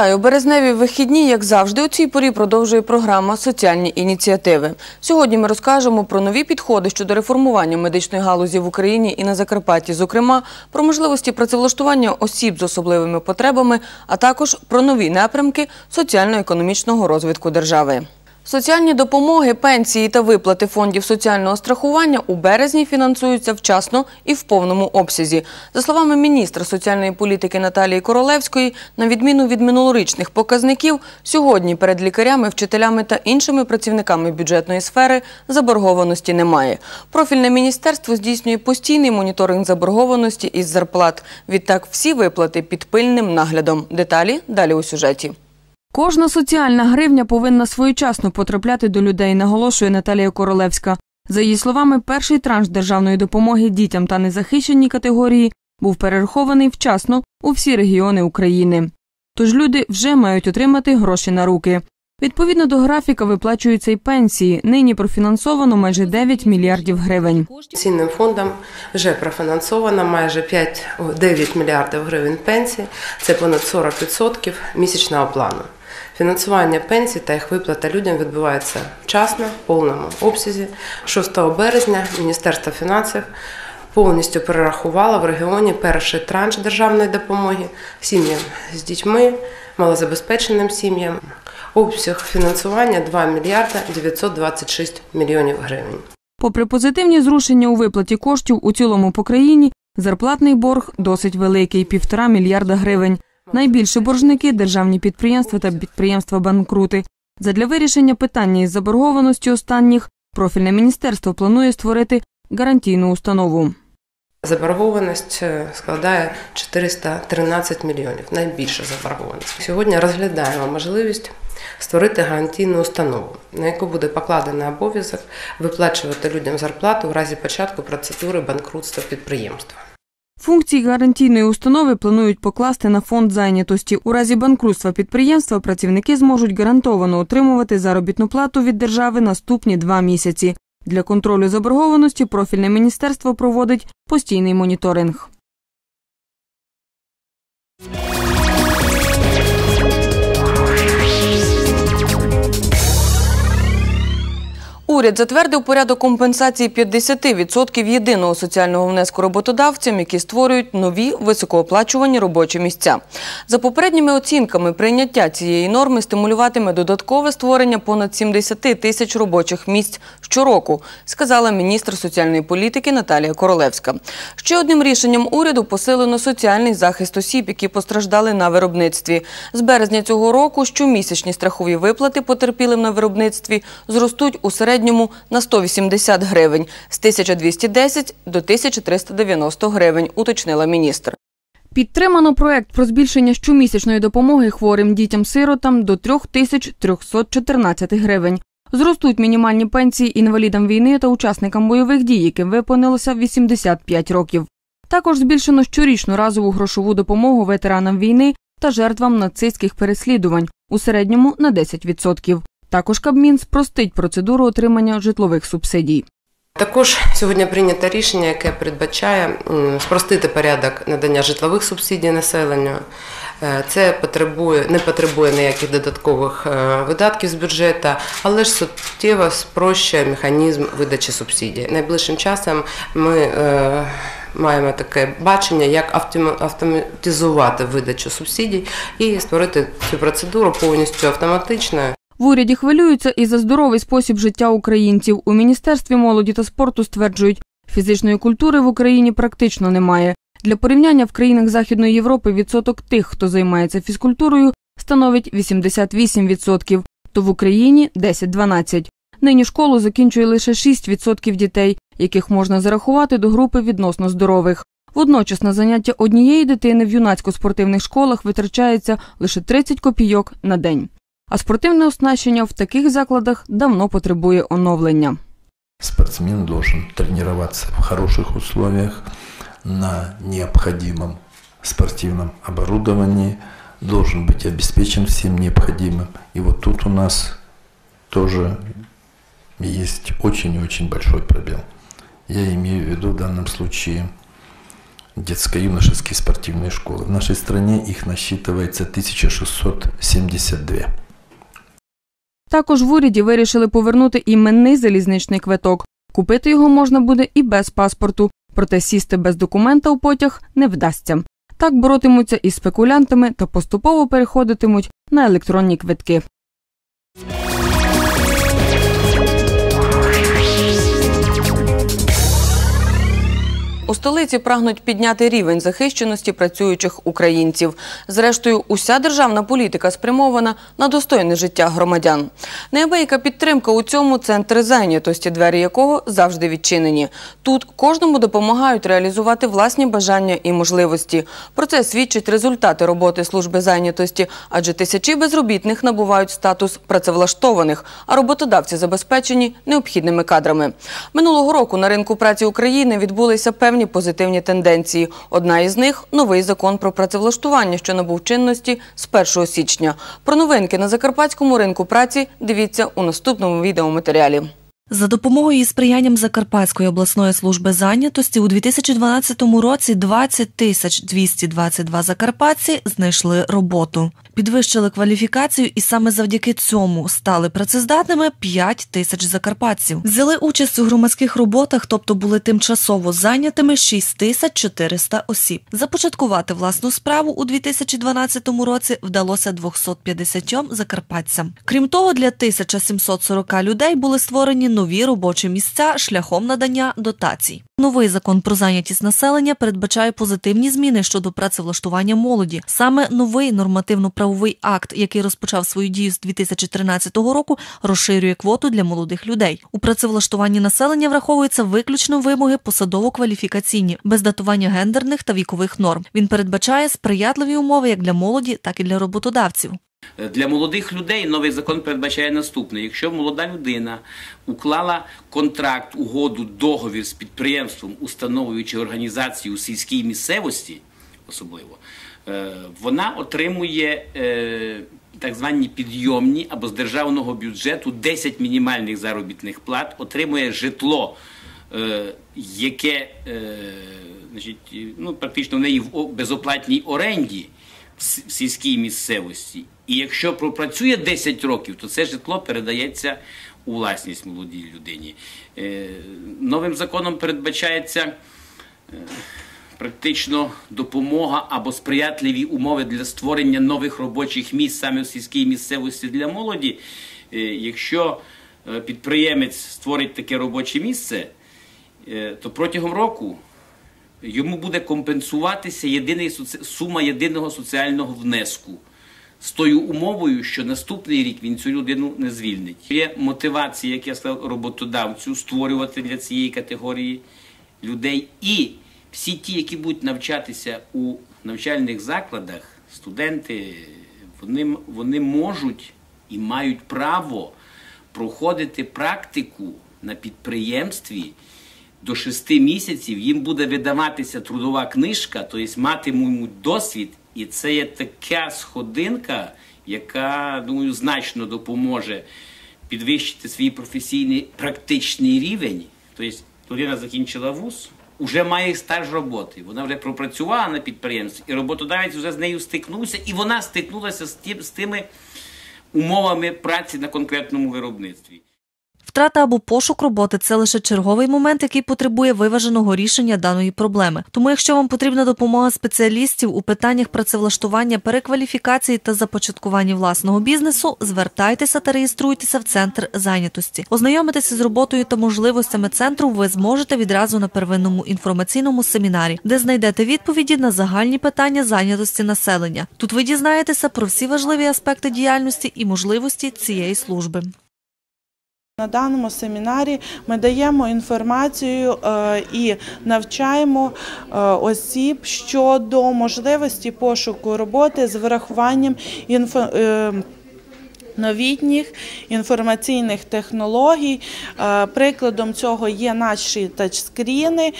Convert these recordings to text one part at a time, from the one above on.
Вітаю! Березневі вихідні, як завжди, у цій порі продовжує програма Соціальні ініціативи. Сьогодні ми розкажемо про нові підходи щодо реформування медичної галузі в Україні і на Закарпатті, зокрема, про можливості працевлаштування осіб з особливими потребами, а також про нові напрямки соціально-економічного розвитку держави. Соціальні допомоги, пенсії та виплати фондів соціального страхування у березні фінансуються вчасно і в повному обсязі. За словами міністра соціальної політики Наталії Королевської, на відміну від минулорічних показників, сьогодні перед лікарями, вчителями та іншими працівниками бюджетної сфери заборгованості немає. Профільне міністерство здійснює постійний моніторинг заборгованості із зарплат. Відтак всі виплати під пильним наглядом. Деталі далі у сюжеті. Кожна соціальна гривня повинна своєчасно потрапляти до людей, наголошує Наталія Королевська. За її словами, перший транш державної допомоги дітям та незахищеній категорії був перерахований вчасно у всі регіони України. Тож люди вже мають отримати гроші на руки. Відповідно до графіка виплачуються й пенсії. Нині профінансовано майже 9 мільярдів гривень. Цінним фондом вже профінансовано майже 5, о, 9 мільярдів гривень пенсій. Це понад 40% місячного плану. Фінансування пенсій та їх виплата людям відбувається вчасно, в повному обсязі. 6 березня Міністерство фінансів повністю перерахувало в регіоні перший транш державної допомоги сім'ям з дітьми, малозабезпеченим сім'ям. Обсяг фінансування 2 мільярда 926 мільйонів гривень. Попри позитивні зрушення у виплаті коштів у цілому по країні, зарплатний борг досить великий – півтора мільярда гривень. Найбільше боржники – державні підприємства та підприємства-банкрути. Задля вирішення питання із заборгованості останніх профільне міністерство планує створити гарантійну установу. Заборгованість е, складає 413 мільйонів, найбільша заборгованість. Сьогодні розглядаємо можливість створити гарантійну установу, на яку буде покладений обов'язок виплачувати людям зарплату в разі початку процедури банкрутства підприємства. Функції гарантійної установи планують покласти на фонд зайнятості. У разі банкрутства підприємства працівники зможуть гарантовано отримувати заробітну плату від держави наступні два місяці. Для контролю заборгованості профільне міністерство проводить постійний моніторинг. Уряд затвердив порядок компенсації 50% єдиного соціального внеску роботодавцям, які створюють нові високооплачувані робочі місця. За попередніми оцінками, прийняття цієї норми стимулюватиме додаткове створення понад 70 тисяч робочих місць щороку, сказала міністр соціальної політики Наталія Королевська. Ще одним рішенням уряду посилено соціальний захист осіб, які постраждали на виробництві. З березня цього року щомісячні страхові виплати потерпілим на виробництві зростуть у середньому на 180 гривень з 1210 до 1390 гривень, уточнила міністр. Підтримано проект про збільшення щомісячної допомоги хворим дітям-сиротам до 3314 гривень. Зростуть мінімальні пенсії інвалідам війни та учасникам бойових дій, яким виповнилося 85 років. Також збільшено щорічну разову грошову допомогу ветеранам війни та жертвам нацистських переслідувань у середньому на 10%. Також Кабмін спростить процедуру отримання житлових субсидій. Також сьогодні прийнято рішення, яке передбачає спростити порядок надання житлових субсидій населенню. Е, Це потребує, не потребує ніяких додаткових е, видатків з бюджету, але ж суттєво спрощує механізм видачі субсидій. Найближчим часом ми е, маємо таке бачення, як автома- автоматизувати видачу субсидій і створити цю процедуру повністю автоматичною. В уряді хвилюються і за здоровий спосіб життя українців. У Міністерстві молоді та спорту стверджують, фізичної культури в Україні практично немає. Для порівняння в країнах Західної Європи відсоток тих, хто займається фізкультурою, становить 88%, то в Україні 10-12%. Нині школу закінчує лише 6% дітей, яких можна зарахувати до групи відносно здорових. Водночас на заняття однієї дитини в юнацько-спортивних школах витрачається лише 30 копійок на день. А спортивне оснащення в таких закладах давно потребує оновлення. Спортсмен должен тренироваться в хороших условиях, на необходимом спортивном оборудовании, должен быть обеспечен всем необходимым. И вот тут у нас тоже есть очень и очень большой пробел. Я имею в виду в данном случае детско-юношеские спортивные школы. В нашей стране их насчитывается 1672. Також в уряді вирішили повернути іменний залізничний квиток. Купити його можна буде і без паспорту, проте сісти без документа у потяг не вдасться. Так боротимуться із спекулянтами та поступово переходитимуть на електронні квитки. У столиці прагнуть підняти рівень захищеності працюючих українців. Зрештою, уся державна політика спрямована на достойне життя громадян. Неабияка підтримка у цьому центр зайнятості, двері якого завжди відчинені. Тут кожному допомагають реалізувати власні бажання і можливості. Про це свідчать результати роботи служби зайнятості, адже тисячі безробітних набувають статус працевлаштованих, а роботодавці забезпечені необхідними кадрами. Минулого року на ринку праці України відбулися певні позитивні тенденції. Одна із них новий закон про працевлаштування, що набув чинності з 1 січня. Про новинки на закарпатському ринку праці дивіться у наступному відеоматеріалі. За допомогою і сприянням Закарпатської обласної служби зайнятості у 2012 році 20 тисяч 222 закарпатці знайшли роботу. Підвищили кваліфікацію і саме завдяки цьому стали працездатними 5 тисяч закарпатців. Взяли участь у громадських роботах, тобто були тимчасово зайнятими 6 тисяч 400 осіб. Започаткувати власну справу у 2012 році вдалося 250 закарпатцям. Крім того, для 1740 людей були створені нові робочі місця шляхом надання дотацій. Новий закон про зайнятість населення передбачає позитивні зміни щодо працевлаштування молоді. Саме новий нормативно-правовий акт, який розпочав свою дію з 2013 року, розширює квоту для молодих людей. У працевлаштуванні населення враховуються виключно вимоги посадово-кваліфікаційні, без датування гендерних та вікових норм. Він передбачає сприятливі умови як для молоді, так і для роботодавців. Для молодих людей новий закон передбачає наступне: якщо молода людина уклала контракт, угоду, договір з підприємством, установою чи організацією у сільській місцевості, особливо, е, вона отримує е, так звані підйомні або з державного бюджету 10 мінімальних заробітних плат, отримує житло, е, яке ну, практично в неї в безоплатній оренді в сільській місцевості. І якщо пропрацює 10 років, то це житло передається у власність молодій людині. Новим законом передбачається практично допомога або сприятливі умови для створення нових робочих місць саме в сільській місцевості для молоді. Якщо підприємець створить таке робоче місце, то протягом року йому буде компенсуватися єдиний сума єдиного соціального внеску з тою умовою, що наступний рік він цю людину не звільнить. Є мотивація, як я сказав, роботодавцю створювати для цієї категорії людей. І всі ті, які будуть навчатися у навчальних закладах, студенти, вони, вони можуть і мають право проходити практику на підприємстві. До шести місяців їм буде видаватися трудова книжка, тобто матимуть досвід, і це є така сходинка, яка думаю значно допоможе підвищити свій професійний практичний рівень. Тобто людина закінчила вуз, вже має стаж роботи. Вона вже пропрацювала на підприємстві, і роботодавець вже з нею стикнувся, і вона стикнулася з тим з тими умовами праці на конкретному виробництві. Втрата або пошук роботи це лише черговий момент, який потребує виваженого рішення даної проблеми. Тому, якщо вам потрібна допомога спеціалістів у питаннях працевлаштування, перекваліфікації та започаткування власного бізнесу, звертайтеся та реєструйтеся в центр зайнятості. Ознайомитися з роботою та можливостями центру ви зможете відразу на первинному інформаційному семінарі, де знайдете відповіді на загальні питання зайнятості населення. Тут ви дізнаєтеся про всі важливі аспекти діяльності і можливості цієї служби. На даному семінарі ми даємо інформацію е, і навчаємо е, осіб щодо можливості пошуку роботи з врахуванням. Е, новітніх інформаційних технологій. Прикладом цього є наші тачскріни,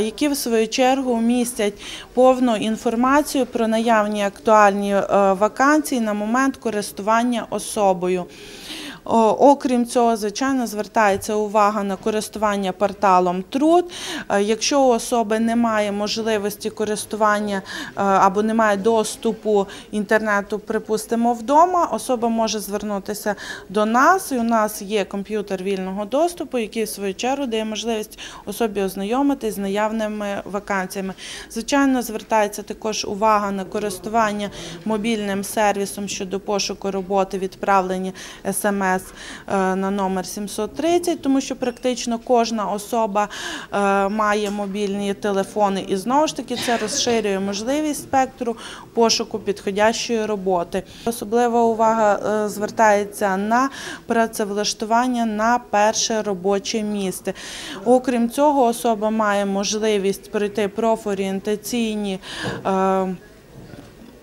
які в свою чергу містять повну інформацію про наявні актуальні вакансії на момент користування особою. Окрім цього, звичайно, звертається увага на користування порталом труд. Е, Якщо у особи немає можливості користування е, або немає доступу інтернету, припустимо, вдома, особа може звернутися до нас, і у нас є комп'ютер вільного доступу, який в свою чергу дає можливість особі ознайомитись з наявними вакансіями. Звичайно, звертається також увага на користування мобільним сервісом щодо пошуку роботи, відправлення смс е, на номер 730, тому що практично кожна особа е, має мобільні телефони, і знову ж таки це розширює можливість спектру пошуку підходящої роботи. Особлива увага е, звертається на працевлаштування на перше робоче місце. Окрім цього, особа має можливість пройти профорієнтаційні.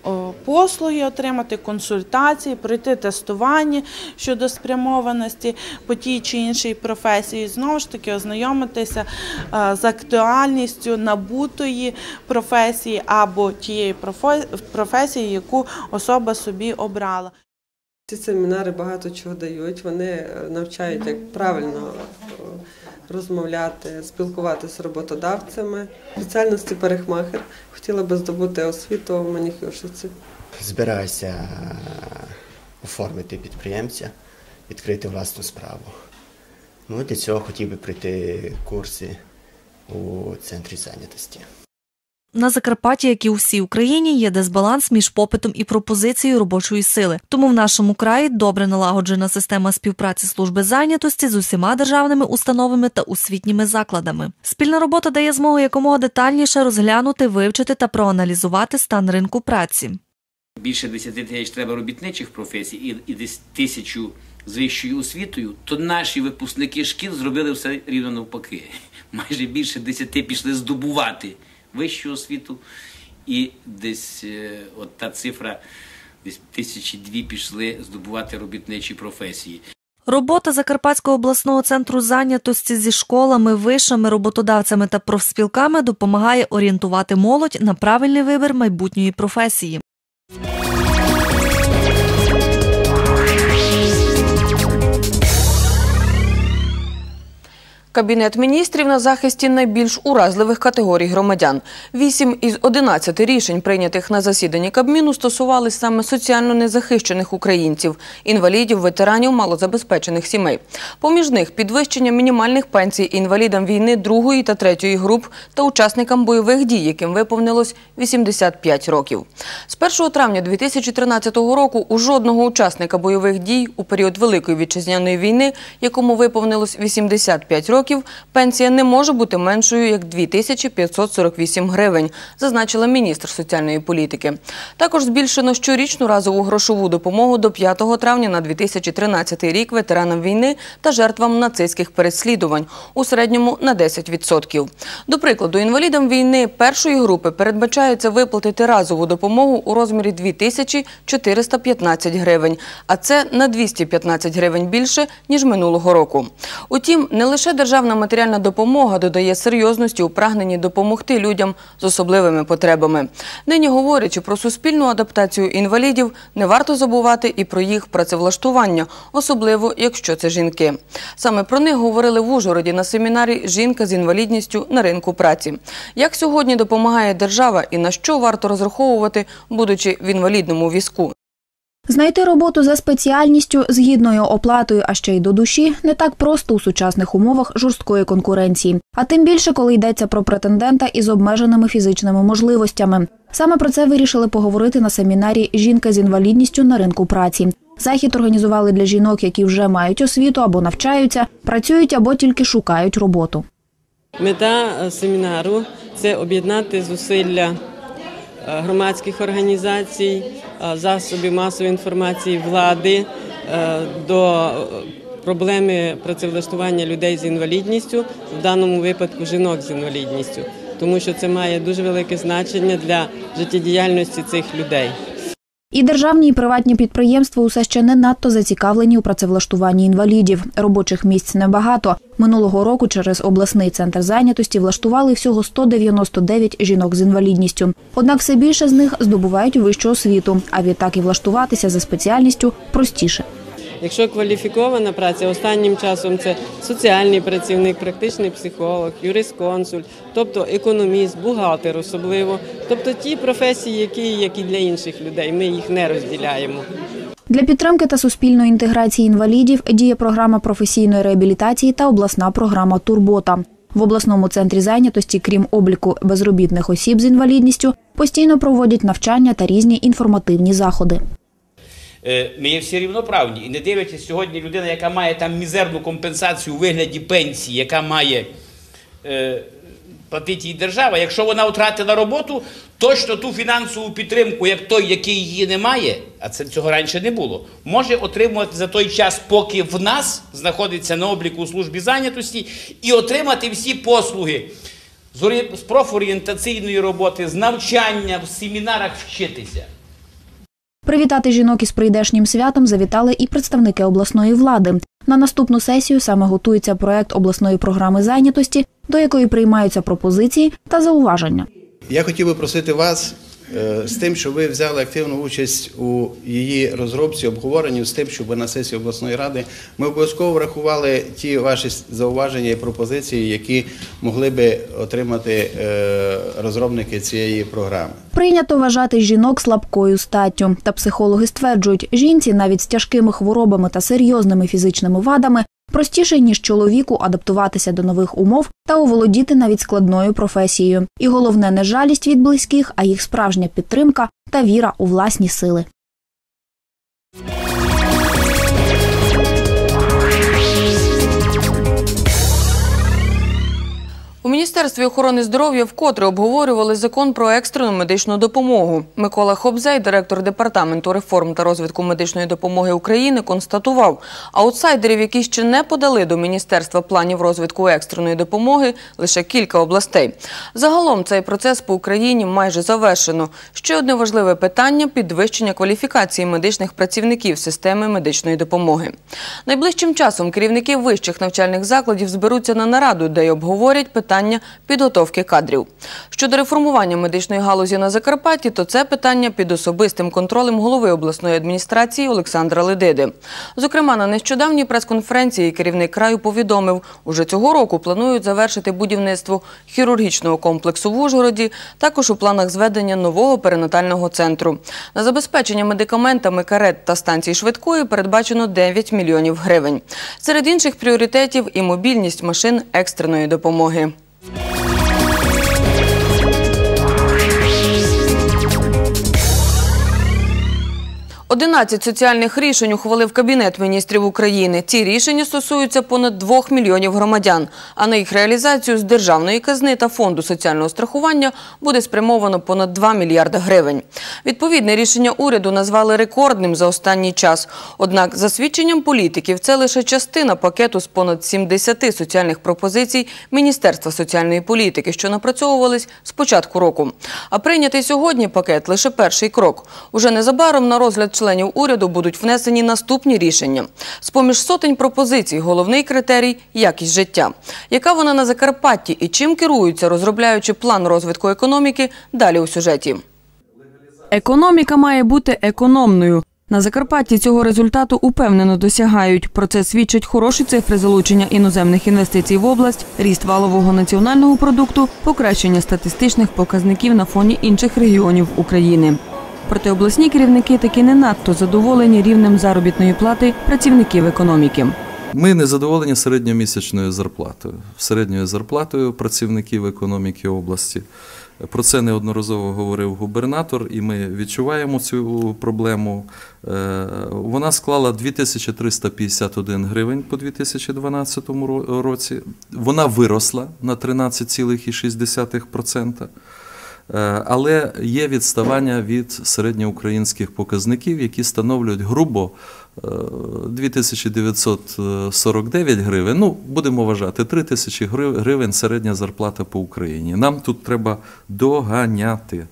Е, послуги, отримати консультації, пройти тестування щодо спрямованості по тій чи іншій професії, знову ж таки ознайомитися е, з актуальністю набутої професії або тієї профе- професії, яку особа собі обрала. Ці семінари багато чого дають. Вони е, навчають, як правильно розмовляти, спілкуватися з роботодавцями. Спеціальності парикмахер. Хотіла би здобути освіту в манікюрщиці. Збираюся е, оформити підприємця, відкрити власну справу. Ну, для цього хотів би пройти курси у центрі зайнятості. На Закарпатті, як і у всій Україні, є дисбаланс між попитом і пропозицією робочої сили. Тому в нашому краї добре налагоджена система співпраці служби зайнятості з усіма державними установами та освітніми закладами. Спільна робота дає змогу якомога детальніше розглянути, вивчити та проаналізувати стан ринку праці. більше 10 тисяч треба робітничих професій і, десь тисячу з вищою освітою, то наші випускники шкіл зробили все рівно навпаки. Майже більше 10 пішли здобувати вищу освіту, і десь е, от та цифра, десь тисячі дві пішли здобувати робітничі професії. Робота Закарпатського обласного центру зайнятості зі школами, вишами, роботодавцями та профспілками допомагає орієнтувати молодь на правильний вибір майбутньої професії. Кабінет міністрів на захисті найбільш уразливих категорій громадян. Вісім із 11 рішень, прийнятих на засіданні Кабміну, стосувались саме соціально незахищених українців, інвалідів, ветеранів, малозабезпечених сімей. Поміж них підвищення мінімальних пенсій інвалідам війни другої та третьої груп та учасникам бойових дій, яким виповнилось 85 років. З 1 травня 2013 року у жодного учасника бойових дій у період Великої вітчизняної війни, якому виповнилось 85 років, пенсія не може бути меншою як 2548 гривень, зазначила міністр соціальної політики. Також збільшено щорічну разову грошову допомогу до 5 травня на 2013 рік ветеранам війни та жертвам нацистських переслідувань у середньому на 10%. До прикладу, інвалідам війни першої групи передбачається виплатити разову допомогу у розмірі 2415 гривень, а це на 215 гривень більше, ніж минулого року. Утім, не лише державна матеріальна допомога додає серйозності у прагненні допомогти людям з особливими потребами. Нині говорячи про суспільну адаптацію інвалідів, не варто забувати і про їх працевлаштування, особливо якщо це жінки. Саме про них говорили в Ужгороді на семінарі Жінка з інвалідністю на ринку праці. Як сьогодні допомагає держава і на що варто розраховувати, будучи в інвалідному візку? Знайти роботу за спеціальністю з гідною оплатою, а ще й до душі, не так просто у сучасних умовах жорсткої конкуренції. А тим більше, коли йдеться про претендента із обмеженими фізичними можливостями. Саме про це вирішили поговорити на семінарі Жінка з інвалідністю на ринку праці. Захід організували для жінок, які вже мають освіту або навчаються, працюють або тільки шукають роботу. Мета е, семінару це об'єднати зусилля громадських організацій, е, засобів масової інформації влади е, до е, проблеми працевлаштування людей з інвалідністю, в даному випадку жінок з інвалідністю, тому що це має дуже велике значення для життєдіяльності цих людей. І державні і приватні підприємства усе ще не надто зацікавлені у працевлаштуванні інвалідів. Робочих місць небагато. Минулого року через обласний центр зайнятості влаштували всього 199 жінок з інвалідністю. Однак все більше з них здобувають вищу освіту, а відтак і влаштуватися за спеціальністю простіше. Якщо кваліфікована праця, останнім часом це соціальний працівник, практичний психолог, юрисконсульт, тобто економіст, бухгалтер особливо, тобто ті професії, які як і для інших людей, ми їх не розділяємо. Для підтримки та суспільної інтеграції інвалідів діє програма професійної реабілітації та обласна програма Турбота. В обласному центрі зайнятості, крім обліку безробітних осіб з інвалідністю, постійно проводять навчання та різні інформативні заходи. Е, Ми є всі рівноправні. І не дивитися сьогодні людина, яка має там мізерну компенсацію у вигляді пенсії, яка має е, платити їй держава. Якщо вона втратила роботу, точно ту фінансову підтримку, як той, який її не має, а це цього раніше не було, може отримувати за той час, поки в нас знаходиться на обліку у службі зайнятості, і отримати всі послуги з профорієнтаційної роботи, з навчання, в семінарах вчитися. Привітати жінок із прийдешнім святом завітали і представники обласної влади. На наступну сесію саме готується проект обласної програми зайнятості, до якої приймаються пропозиції та зауваження. Я хотів би просити вас з тим, щоб ви взяли активну участь у її розробці, обговоренні, з тим, щоб на сесії обласної ради ми обов'язково врахували ті ваші зауваження і пропозиції, які могли би отримати е, розробники цієї програми. Прийнято вважати жінок слабкою статтю. Та психологи стверджують, жінці навіть з тяжкими хворобами та серйозними фізичними вадами простіше ніж чоловіку адаптуватися до нових умов та оволодіти навіть складною професією. І головне не жалість від близьких, а їх справжня підтримка та віра у власні сили. У Міністерстві охорони здоров'я вкотре обговорювали закон про екстрену медичну допомогу. Микола Хобзей, директор департаменту реформ та розвитку медичної допомоги України, констатував, аутсайдерів, які ще не подали до міністерства планів розвитку екстреної допомоги, лише кілька областей. Загалом цей процес по Україні майже завершено. Ще одне важливе питання підвищення кваліфікації медичних працівників системи медичної допомоги. Найближчим часом керівники вищих навчальних закладів зберуться на нараду, де й обговорять питання підготовки кадрів. Щодо реформування медичної галузі на Закарпатті, то це питання під особистим контролем голови обласної адміністрації Олександра Ледиди. Зокрема, на нещодавній прес-конференції керівник краю повідомив, уже цього року планують завершити будівництво хірургічного комплексу в Ужгороді, також у планах зведення нового перинатального центру. На забезпечення медикаментами карет та станцій швидкої передбачено 9 мільйонів гривень. Серед інших пріоритетів і мобільність машин екстреної допомоги. Thank. 11 соціальних рішень ухвалив Кабінет міністрів України. Ці рішення стосуються понад 2 мільйонів громадян, а на їх реалізацію з державної казни та фонду соціального страхування буде спрямовано понад 2 мільярда гривень. Відповідне рішення уряду назвали рекордним за останній час. Однак, за свідченням політиків, це лише частина пакету з понад 70 соціальних пропозицій Міністерства соціальної політики, що напрацьовувались з початку року. А прийнятий сьогодні пакет лише перший крок. Уже незабаром на розгляд членів уряду будуть внесені наступні рішення. З-поміж сотень пропозицій головний критерій – якість життя. Яка вона на Закарпатті і чим керуються, розробляючи план розвитку економіки, далі у сюжеті. Економіка має бути економною. На Закарпатті цього результату упевнено досягають. Про це свідчать хороші цифри залучення іноземних інвестицій в область, ріст валового національного продукту, покращення статистичних показників на фоні інших регіонів України. Проте обласні керівники таки не надто задоволені рівнем заробітної плати працівників економіки. Ми не задоволені середньомісячною зарплатою, середньою зарплатою працівників економіки області. Про це неодноразово говорив губернатор, і ми відчуваємо цю проблему. Е, Вона склала 2351 гривень по 2012 році. Вона виросла на 13,6%. Е, Але є відставання від середньоукраїнських показників, які становлюють грубо е, 2949 гривень. Ну, будемо вважати, 3000 грив- гривень середня зарплата по Україні. Нам тут треба доганяти.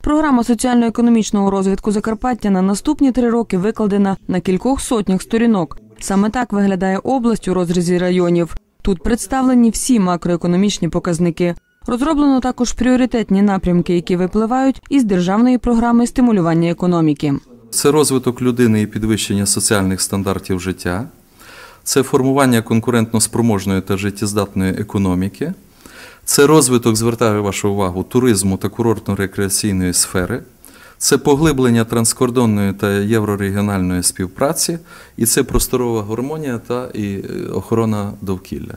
Програма соціально-економічного розвитку Закарпаття на наступні три роки викладена на кількох сотнях сторінок. Саме так виглядає область у розрізі районів. Тут представлені всі макроекономічні показники. Розроблено також пріоритетні напрямки, які випливають із державної програми стимулювання економіки. Це розвиток людини і підвищення соціальних стандартів життя, це формування конкурентно-спроможної та життєздатної економіки, це розвиток, звертаю вашу увагу, туризму та курортно-рекреаційної сфери, це поглиблення транскордонної та єврорегіональної співпраці, і це просторова гармонія та і е, охорона довкілля.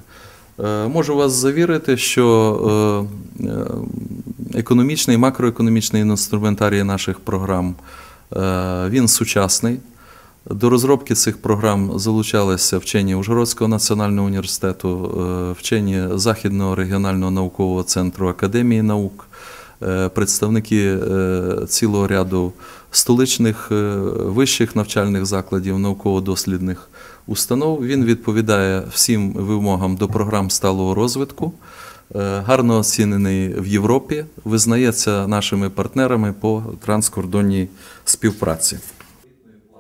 Е, Можу вас завірити, що е, е, економічний макроекономічний інструментарій наших програм він сучасний. До розробки цих програм залучалися вчені Ужгородського національного університету, вчені Західного регіонального наукового центру Академії наук, представники цілого ряду столичних вищих навчальних закладів, науково-дослідних установ. Він відповідає всім вимогам до програм сталого розвитку. Е, Гарно оцінений в Європі, визнається нашими партнерами по транскордонній співпраці.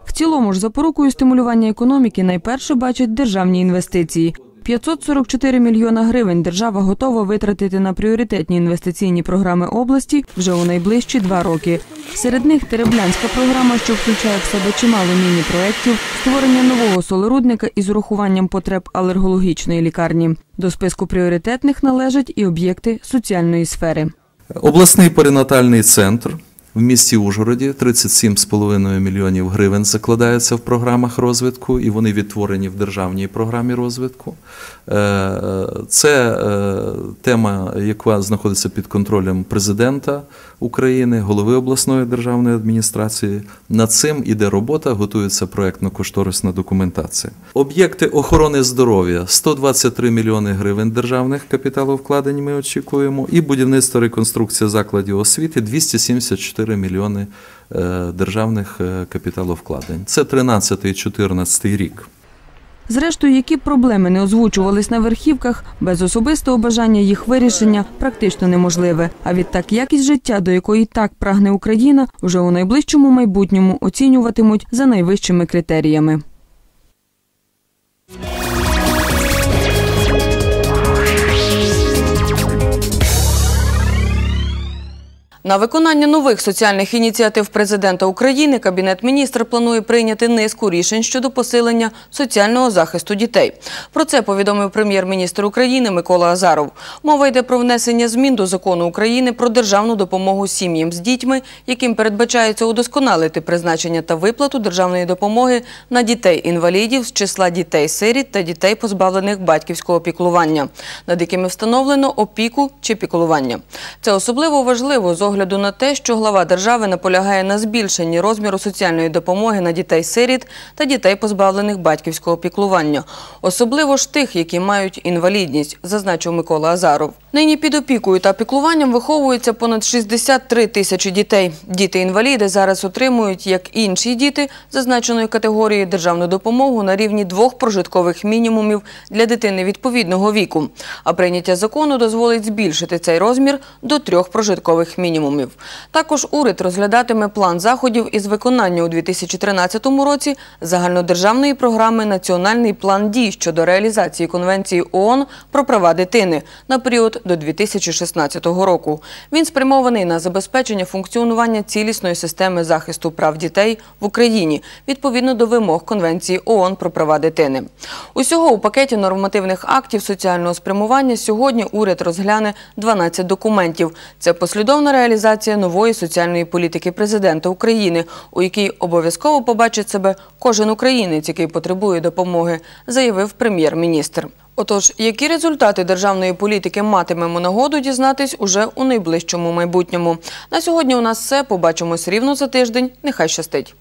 В цілому ж запорукою стимулювання економіки найперше бачать державні інвестиції. 544 мільйона гривень держава готова витратити на пріоритетні інвестиційні програми області вже у найближчі два роки. Серед них Тереблянська програма, що включає в себе чимало міні-проєктів, створення нового солорудника із урахуванням потреб алергологічної лікарні. До списку пріоритетних належать і об'єкти соціальної сфери. Обласний перинатальний центр в місті Ужгороді 37,5 мільйонів гривень закладається в програмах розвитку, і вони відтворені в державній програмі розвитку. Е, Це е, тема, яка знаходиться під контролем президента України, голови обласної державної адміністрації. Над цим іде робота, готується проектно-кошторисна документація. Об'єкти охорони здоров'я 123 мільйони гривень державних капіталовкладень ми очікуємо, і будівництво реконструкція закладів освіти 274 мільйони е, державних е, капіталовкладень. Це 13-14 рік. Зрештою, які проблеми не озвучувались на верхівках, без особистого бажання їх вирішення практично неможливе. А відтак якість життя, до якої так прагне Україна, вже у найближчому майбутньому оцінюватимуть за найвищими критеріями. На виконання нових соціальних ініціатив президента України Кабінет міністр планує прийняти низку рішень щодо посилення соціального захисту дітей. Про це повідомив прем'єр-міністр України Микола Азаров. Мова йде про внесення змін до закону України про державну допомогу сім'ям з дітьми, яким передбачається удосконалити призначення та виплату державної допомоги на дітей-інвалідів з числа дітей-сиріт та дітей, позбавлених батьківського піклування, над якими встановлено опіку чи піклування. Це особливо важливо з огляду на те, що глава держави наполягає на збільшенні розміру соціальної допомоги на дітей-сиріт та дітей, позбавлених батьківського піклування, особливо ж тих, які мають інвалідність, зазначив Микола Азаров. Нині під опікою та піклуванням виховується понад 63 тисячі дітей. Діти-інваліди зараз отримують, як інші діти зазначеної категорії, державну допомогу на рівні двох прожиткових мінімумів для дитини відповідного віку. А прийняття закону дозволить збільшити цей розмір до трьох прожиткових мінімумів. Також уряд розглядатиме план заходів із виконання у 2013 році загальнодержавної програми Національний план дій щодо реалізації Конвенції ООН про права дитини на період до 2016 року. Він спрямований на забезпечення функціонування цілісної системи захисту прав дітей в Україні відповідно до вимог Конвенції ООН про права дитини. Усього у пакеті нормативних актів соціального спрямування сьогодні уряд розгляне 12 документів. Це послідовна реалізація нової соціальної політики президента України, у якій обов'язково побачить себе кожен українець, який потребує допомоги, заявив прем'єр-міністр. Отож, які результати державної політики матимемо нагоду дізнатись уже у найближчому майбутньому. На сьогодні у нас все. Побачимось рівно за тиждень. Нехай щастить.